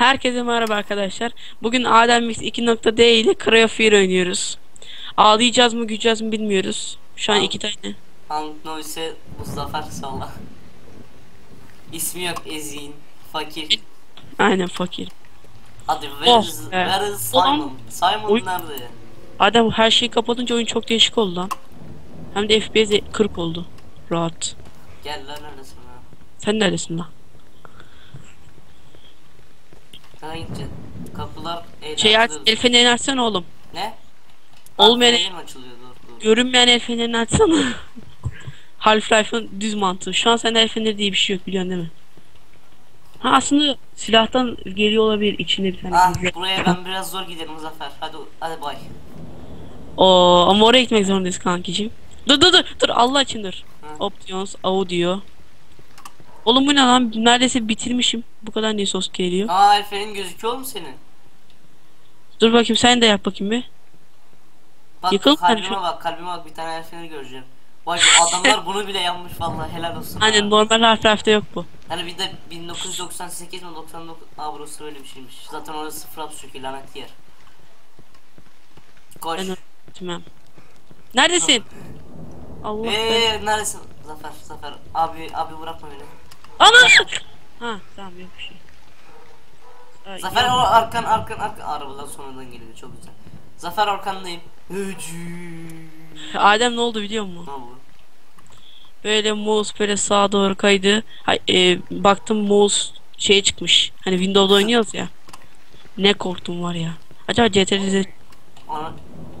Herkese merhaba arkadaşlar. Bugün Adem Mix 2.d ile Cry of Fear oynuyoruz. Ağlayacağız mı güleceğiz mi bilmiyoruz. Şu an Al. iki tane. Hank Noise Mustafa Salla. İsmi yok Ezin. Fakir. Aynen fakir. Hadi where Oh is, where is. Simon? Simon Oy. nerede? Adem her şeyi kapatınca oyun çok değişik oldu lan. Hem de FPS 40 oldu. Rahat. Gel lan neredesin ha? Sen neredesin lan? Nereye gideceksin? Kapılar eğlenceli. Şey aç, el fenerini açsana oğlum. Ne? Olmayan- açılıyor dur. Görünmeyen el fenerini açsana. Half-Life'ın düz mantığı. Şu an sende el feneri diye bir şey yok biliyorsun değil mi? Ha aslında silahtan geliyor olabilir içinde bir tane. Ah buraya ben biraz zor giderim Zafer. Hadi hadi bay. Oo, ama oraya gitmek zorundayız kankicim. Dur dur dur dur Allah için dur. Options audio. Oğlum bu ne lan? Neredeyse bitirmişim. Bu kadar niye sos geliyor? Aa Efe'nin gözüküyor mu senin? Dur bakayım sen de yap bakayım bir. Bak Yıkıl kalbime kardeşim. bak kalbime bak bir tane Efe'ni göreceğim. Vay adamlar bunu bile yapmış vallahi helal olsun. Aynen ha. normal Half-Life'de yok bu. Hani bir de 1998 mi 99 Aa burası böyle bir şeymiş. Zaten orası sıfır at çünkü lanet yer. Koş. Ben öğretmem. Neredesin? Allah ben... Eee neredesin? Zafer Zafer abi abi bırakma beni. Ana! Ha tamam yok bir şey. Ay, Zafer o arkan arkan arkan arabalar sonradan geliyor çok güzel. Zafer arkandayım. Öcü. Adem ne oldu biliyor musun? Ne oldu? Böyle mouse böyle sağa doğru kaydı. Hay, e, baktım mouse şey çıkmış. Hani Windows'da oynuyoruz ya. Ne korktum var ya. Acaba CTRL'de.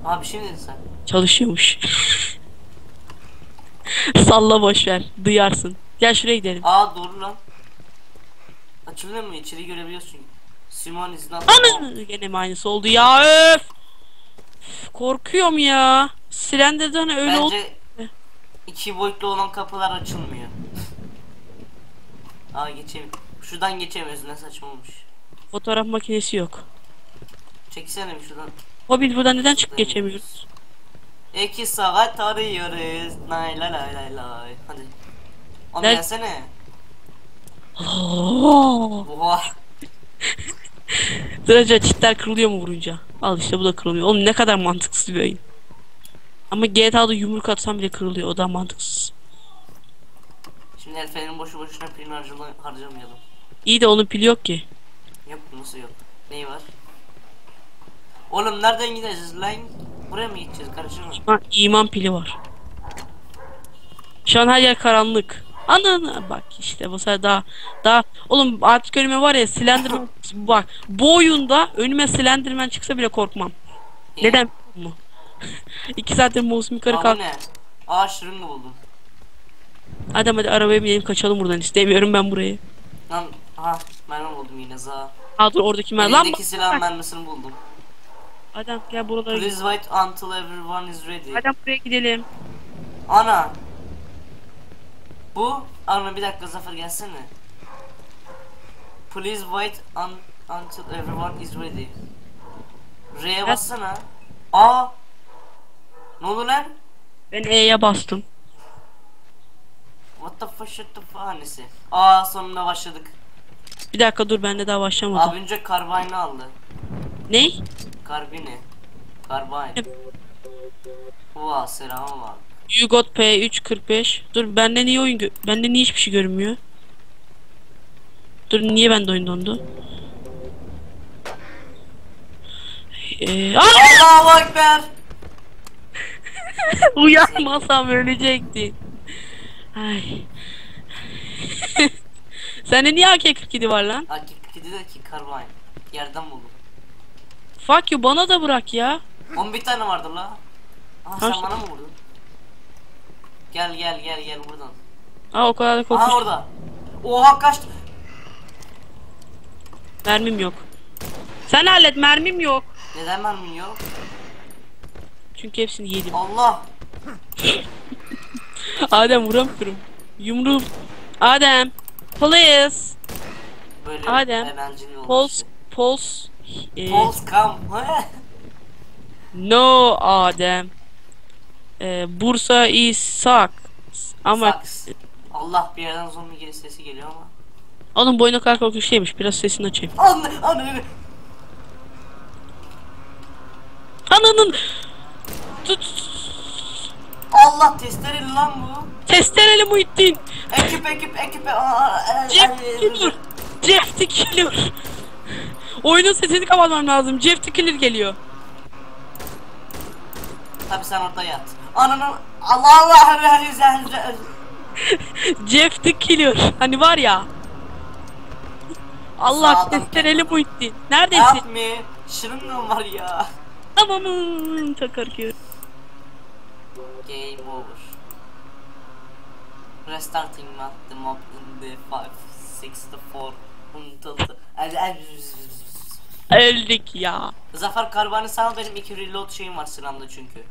Abi şey mi dedin sen? çalışıyormuş. Salla boş ver. Duyarsın. Gel şuraya gidelim. Aa doğru lan. Açılıyor mu? İçeri görebiliyorsun. Simon is not Ana gene mi aynısı oldu ya öf. Korkuyorum ya. Slender'dan öyle oldu. Bence iki boyutlu olan kapılar açılmıyor. Aa geçemiyorum. Şuradan geçemiyoruz ne saçma olmuş. Fotoğraf makinesi yok. Çeksene bir şuradan. Hobbit buradan neden çıkıp geçemiyoruz? İki saat arıyoruz. Lay lay lay lay lay. Hadi. Oğlum Nerede- gelsene. Oo. Oha. Sıraca çitler kırılıyor mu vurunca? Al işte bu da kırılıyor. Oğlum ne kadar mantıksız bir oyun. Ama GTA'da yumruk atsam bile kırılıyor. O da mantıksız. Şimdi Elfen'in boşu boşuna pilini harcala- harcamayalım. İyi de onun pili yok ki. Yok nasıl yok? Neyi var? Oğlum nereden gideceğiz lan? Buraya mı gideceğiz karışırma? Şu an iman pili var. Şu an her yer karanlık. Ana ana bak işte bu sefer daha daha oğlum artık önüme var ya Slenderman bak bu oyunda önüme Slenderman çıksa bile korkmam. İyi. Neden musun? İki saattir mouse'um yukarı kalk. ne? Aa şırınga buldum. Hadi hadi arabaya binelim kaçalım buradan istemiyorum ben burayı. Lan aha mermi buldum yine za. Ha dur oradaki mer lan Elindeki silah mermisini buldum. Adam gel buralara. Please wait until everyone is ready. Adam buraya gidelim. Ana. Bu ana bir dakika Zafer gelsene. Please wait un until everyone is ready. R'ye bassana. Aa. Ne oldu lan? Ben E'ye bastım. What the fuck shit the fuck nesi? Aa sonunda başladık. Bir dakika dur ben de daha başlamadım. Abi önce karbine aldı. Ne? Karbine. Karbine. Vaa selama bak. You got P345. Dur bende niye oyun bende niye hiçbir şey görünmüyor? Dur niye bende oyun dondu? Ee, Aa! Allahu Ekber. Uyanmasam ölecektin. Ay. Sende niye AK-47 var lan? Hakiki dedi ki karbine. Yerden buldum. Fuck you bana da bırak ya. 11 tane vardı la. Aa sen bana mı vurdun? Gel gel gel gel buradan. Aa o kadar da Aha korkunç. orada. Oha kaçtı. Mermim yok. Sen hallet mermim yok. Neden mermin yok? Çünkü hepsini yedim. Allah. Adem vuramıyorum. Yumruğum. Adem. Please. Böyle Adem. Pulse. Pulse. Pulse come. no Adem. E, Bursa is suck. Ama Sucks. Allah bir yerden zombi geri sesi geliyor ama. Oğlum boyuna kadar korkunç şeymiş. Biraz sesini açayım. Anne anne. Ananın! Tut! Allah testereli lan bu. Testereli Muhittin! Ekip ekip ekip. Jeff Killer! Jeff the Killer! Oyunun sesini kapatmam lazım. Jeff the Killer geliyor. Tabi sen orada yat. Ananı Allah Allah Allah. Jeff the Killer. Hani var ya. Allah Sağdan testereli Muhittin. Neredesin? Help me. Şırıngam var ya. Amanın takar ki. Game over. Restarting map the map in the 5, 6, 4 until the... El- el- Öldük ya. Zafer Karbani sana benim iki reload şeyim var silahımda çünkü.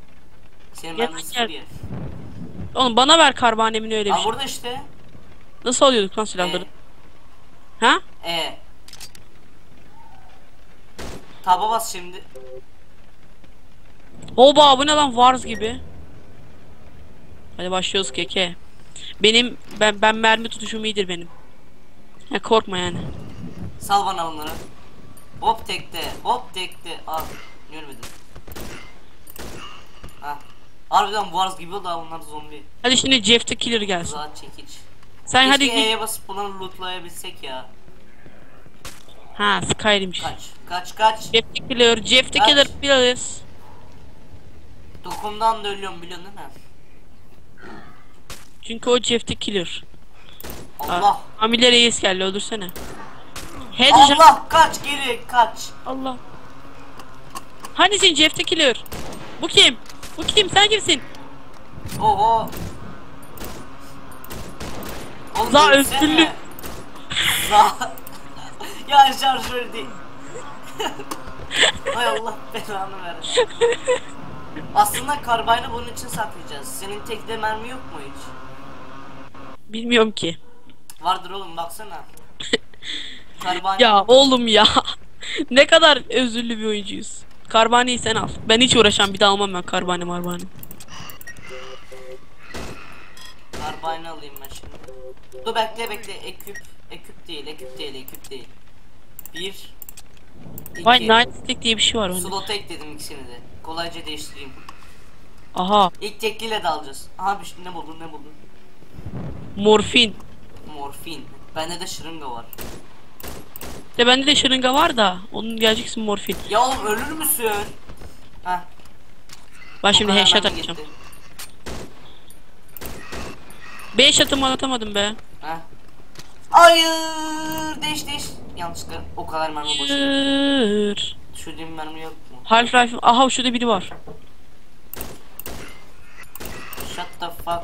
Senin Gel, benden gel. sıfır yer. Oğlum bana ver karbanemini öyle bir Aa şey. burada işte. Nasıl alıyorduk lan silahları? Ha? E. E. Taba bas şimdi. Oba bu ne lan Wars gibi. Hadi başlıyoruz keke. Benim ben ben mermi tutuşum iyidir benim. Ya korkma yani. Sal bana onları. Hop tekte, hop tekte. Al, görmedim. Ha. Harbiden Wars gibi ha bunlar zombi. Hadi şimdi Jeff the Killer gelsin. Zaten çekiç. Sen Keşke hadi. E'ye basıp bunları lootlayabilsek ya. Ha Skyrim'miş. Kaç, kaç, kaç. Jeff the Killer, Jeff the Kaç. Killer biliriz. Dokumdan da ölüyorum biliyorsun değil mi? Çünkü o Jeff the Killer. Allah. Amile reis geldi öldürsene. Headshot. Allah kaç geri kaç. Allah. Hanisin Jeff the Killer? Bu kim? Bu kim? Sen kimsin? Oho. Oğlum ölsene. özgürlük. Za. ya şarjör değil. Hay Allah belanı ver. Aslında karbayını bunun için saklayacağız. Senin tekte mermi yok mu hiç? Bilmiyorum ki. Vardır oğlum baksana. Karbani. Ya oğlum ya. ne kadar özürlü bir oyuncuyuz. Karbani'yi sen al. Ben hiç uğraşam bir daha almam ben Karbani marbani. Karbani alayım ben şimdi. Dur bekle bekle. Eküp. Eküp değil, eküp değil, eküp değil. Bir. iki. Vay Night Stick diye bir şey var. Slota ekledim ikisini de. Kolayca değiştireyim. Aha. İlk tekliyle de alacağız. Aha bir şey ne buldun ne buldun? Morfin. Morfin. Bende de şırınga var. De bende de şırınga var da. Onun geleceksin morfin. Ya oğlum ölür müsün? Heh. Ben şimdi headshot atacağım. gitti. 5 atımı atamadım be. Heh. Hayır. Değiş değiş. Yanlışlıkla o kadar mermi gitti. Hayır. Düşürdüğüm mermi yok mu? Half-Life. Aha şurada biri var. Shut the fuck.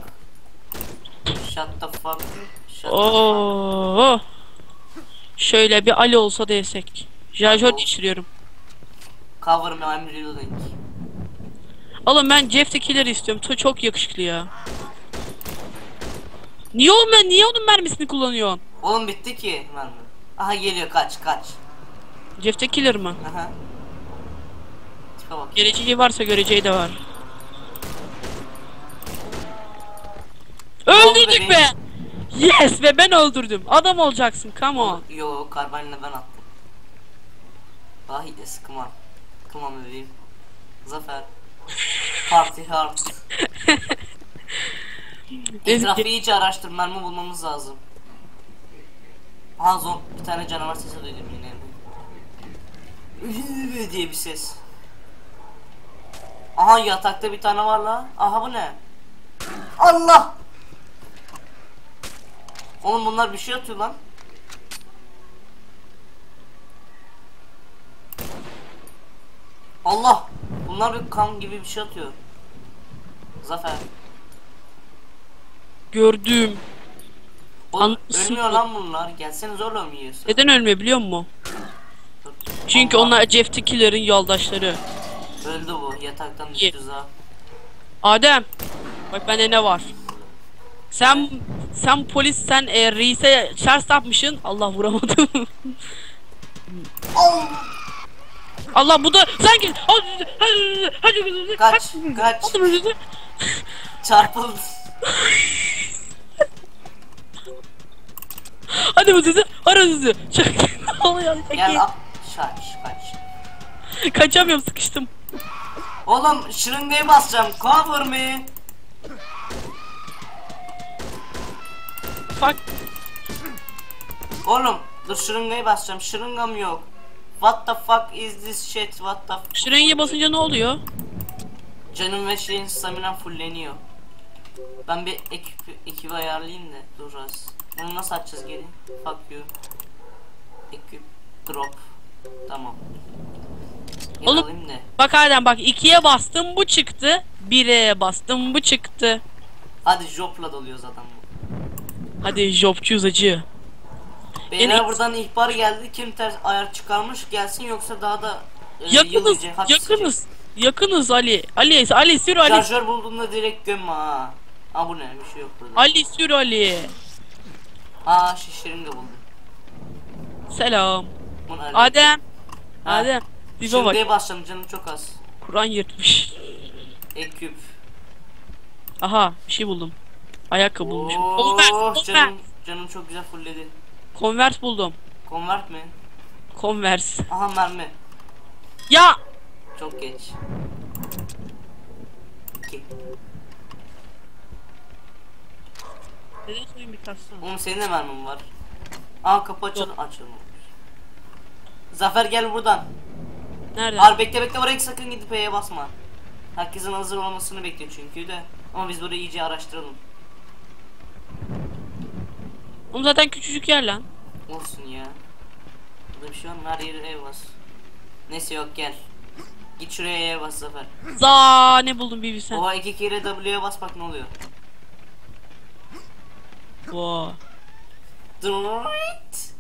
Shut the fuck. Shut the fuck. Şöyle bir Ali olsa desek. Jarjör Ol. geçiriyorum. Cover me I'm reloading. Oğlum ben Jeff the Killer istiyorum. To çok yakışıklı ya. Niye oğlum ben niye onun mermisini kullanıyorsun? Oğlum bitti ki mermi. Aha geliyor kaç kaç. Jeff the Killer mı? Aha. Tipe bak. Geleceği varsa göreceği de var. Öldürdük be. Yes ve ben öldürdüm. Adam olacaksın. Come on. Yo karbanla ben attım. Vahiy on. Come on bebeğim. Zafer. Party hard. Etrafı iyice araştır mermi bulmamız lazım. Aha zor bir tane canavar sesi duydum yine. Üüüü diye bir ses. Aha yatakta bir tane var la. Aha bu ne? Allah! Oğlum bunlar bir şey atıyor lan. Allah! Bunlar bir kan gibi bir şey atıyor. Zafer. Gördüm. Oğlum ölmüyor bu. lan bunlar. Gelseniz öyle mi yiyorsun? Neden ölmüyor biliyor musun? Çünkü Allah. onlar Jeff the Killer'ın yoldaşları. Öldü bu. Yataktan düştü za. Adem. Bak bende ne var? Sen sen polis sen e, reise şarj yapmışsın. Allah vuramadım. Allah bu da sen gel. Hadi hadi hadi Kaç, kaç. Çarpıldı. Hadi bu. Çok ne oluyor? Çok Gel al. Şaş kaç. Kaçamıyorum sıkıştım. Oğlum şırıngayı basacağım. Cover me. Fuck. Oğlum dur şırıngayı basacağım. Şırıngam yok. What the fuck is this shit? What the f- Şırıngaya basınca ne oluyor? Canım ve şeyin stamina fulleniyor. Ben bir ekip, ekibi ayarlayayım da dur az. Bunu nasıl açacağız geri? Fuck you. Ekip drop. Tamam. Oğlum- da. Bak Adem bak ikiye bastım bu çıktı. Bire bastım bu çıktı. Hadi jopla doluyor zaten bu. Hadi jobcuyuz acı. Beyler Yine- buradan ihbar geldi. Kim ters ayar çıkarmış gelsin yoksa daha da e, Yakınız. hapis Yakınız. Yakınız Ali. Ali Ali sür Ali. Şarjör bulduğunda direkt gömme ha. Ha bu ne? Bir şey yok burada. Ali sür Ali. Aa şişirini de buldum. Selam. Arayayım. Adem. Ha. Adem. Dibe bak. Basacağım canım çok az. Kur'an yırtmış. Ekip. Aha bir şey buldum. Ayakkabı bulmuşum. Oh Converse, Converse. canım, canım çok güzel fullledi. Converse buldum. Convert mi? Converse. Aha mermi. Ya Çok geç. İki. Neden soyun bir kalksana? Oğlum senin de mermin var. Aa kapı açıldı. Açılmamış. Zafer gel buradan. Nerede? Ar bekle bekle oraya sakın gidip E'ye basma. Herkesin hazır olmasını bekliyor çünkü de. Ama biz burayı iyice araştıralım. Oğlum zaten küçücük yer lan. Olsun ya. Burada bir şey var mı? Her yere ev bas. Neyse yok gel. Git şuraya E'ye bas Zafer. Za ne buldum bir bilsen. Oha iki kere W'ye bas bak ne oluyor. Wow. Dırırt.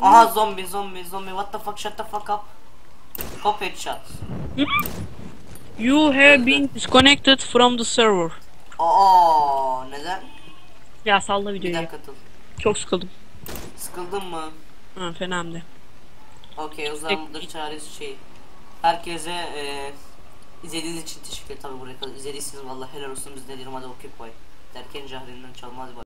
Aha zombi zombi zombi what the fuck shut the fuck up. Hop headshot. You have been disconnected from the server. Aa neden? Ya salla Bir videoyu. dakika dur. Çok sıkıldım. Sıkıldın mı? Ha fena hem de. Okey o zaman burada çaresi şey. Herkese eee izlediğiniz için teşekkür ederim. Tabi buraya kadar izlediyseniz vallahi helal olsun biz ne diyelim hadi okey bay. Derken cahilinden çalmaz bay.